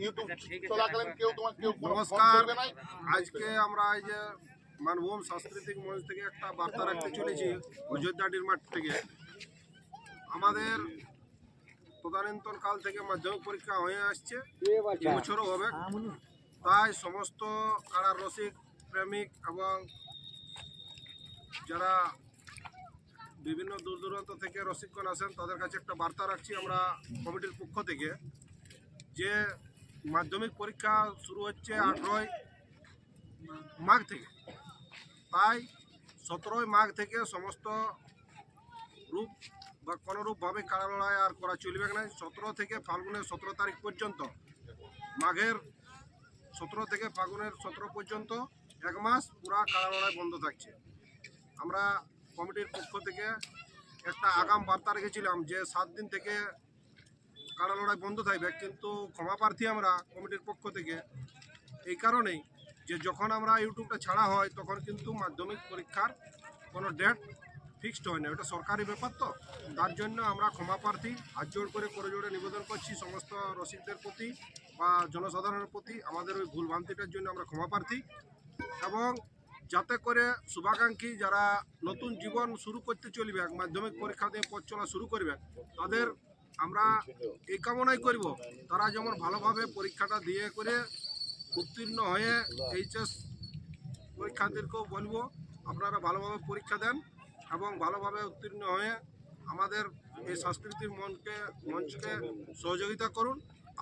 YouTube চলাকালীন কেউ তোমার কেউ নমস্কার। আজকে আমরা এই যে মানভূম সাংস্কৃতিক মঞ্চ থেকে একটা বার্তা রাখতে চলেছি অযোধ্যা ডিরমাঠ থেকে। আমাদের তদানীন্তন কাল থেকে মাধ্যমিক পরীক্ষা হয়ে আসছে এবছরও হবে। তাই সমস্ত কারার রসিক প্রেমিক এবং যারা বিভিন্ন দূর দূরান্ত থেকে রসিকগণ আসেন তাদের কাছে একটা বার্তা রাখছি আমরা কমিটির পক্ষ থেকে যে মাধ্যমিক পরীক্ষা শুরু হচ্ছে আঠেরোই মাঘ থেকে। তাই সতেরোই মাঘ থেকে সমস্ত রূপ বা কোনোরূপভাবে কারা লড়াই আর করা চলবে না সতেরো থেকে ফাল্গুনের সতেরো তারিখ পর্যন্ত, মাঘের সতেরো থেকে ফাল্গুনের সতেরো পর্যন্ত এক মাস পুরা কারা লড়াই বন্ধ থাকছে। আমরা কমিটির পক্ষ থেকে একটা আগাম বার্তা রেখেছিলাম যে সাত দিন থেকে কারা লড়াই বন্ধ থাকবে, কিন্তু ক্ষমা প্রার্থী আমরা কমিটির পক্ষ থেকে এই কারণেই যে যখন আমরা ইউটিউবটা ছাড়া হয়, তখন কিন্তু মাধ্যমিক পরীক্ষার কোনো ডেট ফিক্সড হয় না। ওটা সরকারি ব্যাপার তো। তার জন্য আমরা ক্ষমা প্রার্থী, হাত জোড় করে করে জোড়ে নিবেদন করছি সমস্ত রসিকদের প্রতি বা জনসাধারণের প্রতি। আমাদের ওই ভুল ভ্রান্তিটার জন্য আমরা ক্ষমা প্রার্থী এবং যাতে করে শুভাকাঙ্ক্ষী যারা নতুন জীবন শুরু করতে চলবে, মাধ্যমিক পরীক্ষা দিয়ে পথ চলা শুরু করবে, তাদের আমরা এই কামনাই করব। তারা যেমন ভালোভাবে পরীক্ষাটা দিয়ে করে উত্তীর্ণ হয়ে এইচএস পরীক্ষার্থীদেরকেও বলব আপনারা ভালোভাবে পরীক্ষা দেন এবং ভালোভাবে উত্তীর্ণ হয়ে আমাদের এই সাংস্কৃতিক মনকে মঞ্চকে সহযোগিতা করুন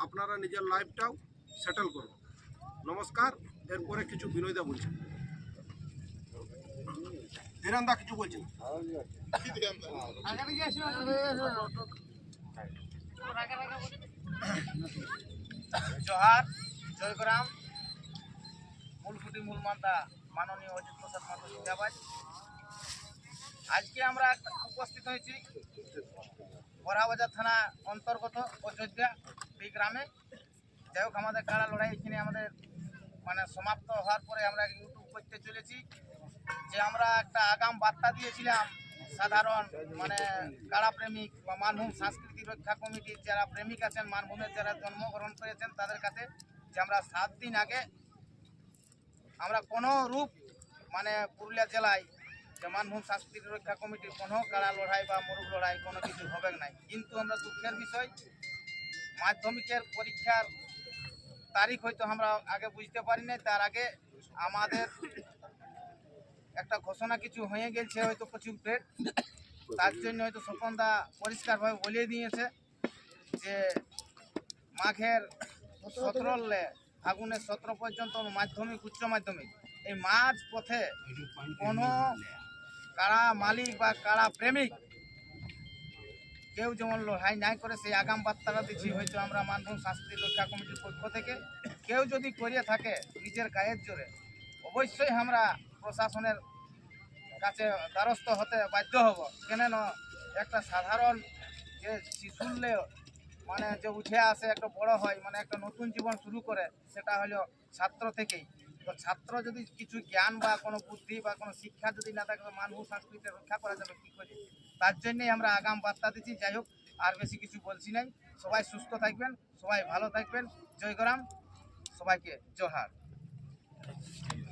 আপনারা নিজের লাইফটাও সেটেল করুন। নমস্কার এরপরে কিছু বিনয়দা বলছেন। ধীরেন্দা কিছু বলছেন। জোহার, জয়গ্রাম মূলফুটি মূল মান্তা মাননীয় অজিত প্রসাদ মান্তা জিন্দাবাদ। আজকে আমরা উপস্থিত হয়েছি বড়াবাজার থানা অন্তর্গত অযোধ্যা, এই গ্রামে। যাই হোক, আমাদের কারা লড়াই এখানে আমাদের মানে সমাপ্ত হওয়ার পরে আমরা ইউটিউব করতে চলেছি। যে আমরা একটা আগাম বার্তা দিয়েছিলাম সাধারণ মানে কারা প্রেমিক বা মানভূম সাংস্কৃতিক রক্ষা কমিটির যারা প্রেমিক আছেন মানভূমের যারা জন্মগ্রহণ করেছেন, তাদের কাছে যে আমরা সাত দিন আগে আমরা কোনো রূপ মানে পুরুলিয়া জেলায় যে মানভূম সাংস্কৃতিক রক্ষা কমিটির কোনো কারা লড়াই বা মরুক লড়াই কোনো কিছু হবে নাই কিন্তু আমরা দুঃখের বিষয়, মাধ্যমিকের পরীক্ষার তারিখ হয়তো আমরা আগে বুঝতে পারি নাই, তার আগে আমাদের একটা ঘোষণা কিছু হয়ে গেছে হয়তো প্রচুর ডেট তার জন্য হয়তো স্বপনদা পরিষ্কারভাবে বলে দিয়েছে যে মাঘের সতেরোলে ফাগুনের সতেরো পর্যন্ত মাধ্যমিক, উচ্চ মাধ্যমিক। এই মাঝ পথে কোনো কারা মালিক বা কারা প্রেমিক, কেউ যেমন লড়াই নাই করে সেই আগাম বার্তাটা দিচ্ছি। হয়তো আমরা মানভূম সাংস্কৃতিক রক্ষা কমিটির পক্ষ থেকে কেউ যদি করিয়ে থাকে নিজের গায়ের জোরে, অবশ্যই আমরা প্রশাসনের কাছে দ্বারস্থ হতে বাধ্য হব। কেন একটা সাধারণ যে শিশুলে মানে যে উঠে আসে, একটা বড় হয় মানে একটা নতুন জীবন শুরু করে, সেটা হলো ছাত্র থেকেই। তো ছাত্র যদি কিছু জ্ঞান বা কোনো বুদ্ধি বা কোনো শিক্ষা যদি না থাকে মানব সংস্কৃতি রক্ষা করা যাবে কী করে? তার জন্যই আমরা আগাম বার্তা দিচ্ছি। যাই হোক, আর বেশি কিছু বলছি নাই। সবাই সুস্থ থাকবেন, সবাই ভালো থাকবেন। জয়গ্রাম সবাইকে জোহার